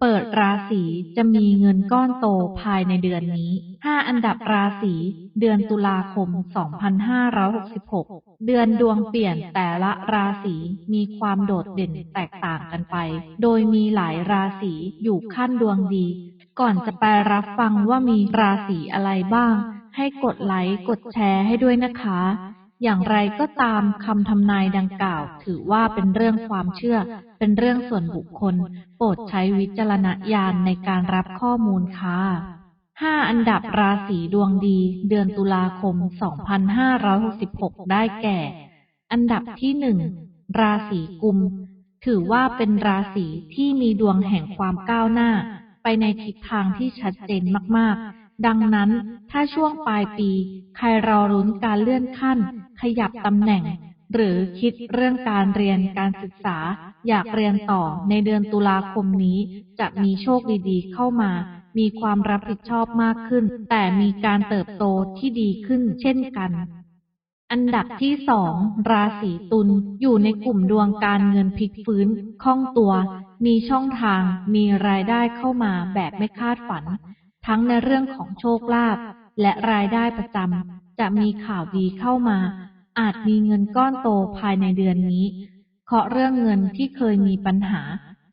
เปิดราศีจะมีเงินก้อนโตภายในเดือนนี้ 5 อันดับราศีเดือนตุลาคม 2566 เดือนดวงเปลี่ยนแต่ละราศีมีความโดดเด่นแตกต่างกันไป โดยมีหลายราศีอยู่ขั้นดวงดี ก่อนจะไปรับฟังว่ามีราศีอะไรบ้าง ให้กดไลค์กดแชร์ให้ด้วยนะคะ อย่างไรก็ตามคำทำนายดังกล่าว ถือว่าเป็นเรื่องความเชื่อ เป็นเรื่องส่วนบุคคล โปรดใช้วิจารณญาณในการรับข้อมูลค่ะ5อันดับราศีดวงดี เดือนตุลาคม 2566 ได้แก่ อันดับที่หนึ่งราศีกุม ถือว่าเป็นราศีที่มีดวงแห่งความก้าวหน้า ไปในทิศทางที่ชัดเจนมากๆ ดังนั้น ถ้าช่วงปลายปี ใครรอรุ้นการเลื่อนขั้น ขยับตำแหน่ง หรือคิดเรื่องการเรียนการศึกษา อยากเรียนต่อในเดือนตุลาคมนี้ จะมีโชคดีๆ เข้ามา มีความรับผิดชอบมากขึ้น แต่มีการเติบโตที่ดีขึ้นเช่นกันอันดับที่สองราศีตุลอยู่ในกลุ่มดวงการเงินพลิกฟื้นคล่องตัว มีช่องทาง มีรายได้เข้ามาแบบไม่คาดฝัน ทั้งในเรื่องของโชคลาภและรายได้ประจำจะมีข่าวดีเข้ามา อาจมีเงินก้อนโตภายในเดือนนี้ เคาะเรื่องเงินที่เคยมีปัญหา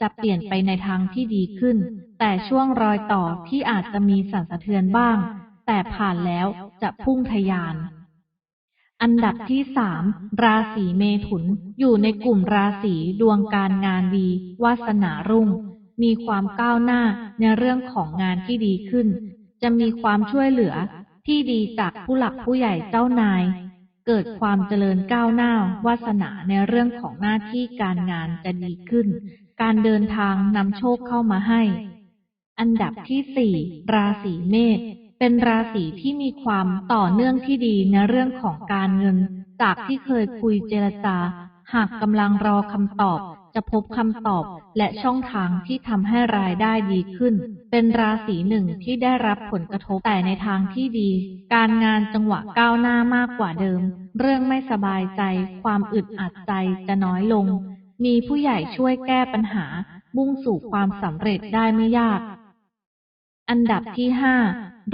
จะเปลี่ยนไปในทางที่ดีขึ้น แต่ช่วงรอยต่อที่อาจจะมีสั่นสะเทือนบ้าง แต่ผ่านแล้วจะพุ่งทะยาน อันดับที่สามราศีเมถุน อยู่ในกลุ่มราศีดวงการงานดี วาสนารุ่ง มีความก้าวหน้าในเรื่องของงานที่ดีขึ้น จะมีความช่วยเหลือที่ดีจากผู้หลักผู้ใหญ่เจ้านาย เกิดความเจริญก้าวหน้าวาสนาในเรื่องของหน้าที่การงานจะดีขึ้น การเดินทางนำโชคเข้ามาให้ อันดับที่สี่ราศีเมษเป็นราศีที่มีความต่อเนื่องที่ดีในเรื่องของการเงิน จากที่เคยคุยเจรจา หากกำลังรอคำตอบ จะพบคำตอบและช่องทางที่ทำให้รายได้ดีขึ้น เป็นราศีหนึ่งที่ได้รับผลกระทบแต่ในทางที่ดี การงานจังหวะก้าวหน้ามากกว่าเดิม เรื่องไม่สบายใจ ความอึดอัดใจจะน้อยลง มีผู้ใหญ่ช่วยแก้ปัญหา มุ่งสู่ความสำเร็จได้ไม่ยาก อันดับที่ห้า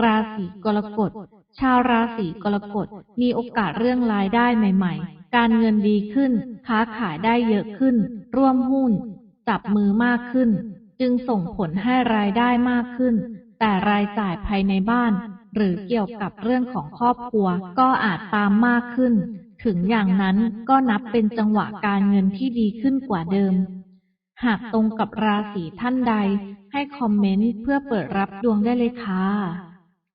ราศีกรกฎชาวราศีกรกฎมีโอกาสเรื่องรายได้ใหม่ ๆ การเงินดีขึ้น ค้าขายได้เยอะขึ้น ร่วมหุ้น จับมือมากขึ้น จึงส่งผลให้รายได้มากขึ้น แต่รายจ่ายภายในบ้าน หรือเกี่ยวกับเรื่องของครอบครัวก็อาจตามมากขึ้น ถึงอย่างนั้นก็นับเป็นจังหวะการเงินที่ดีขึ้นกว่าเดิม หากตรงกับราศีท่านใด ให้คอมเมนต์เพื่อเปิดรับดวงได้เลยค่ะ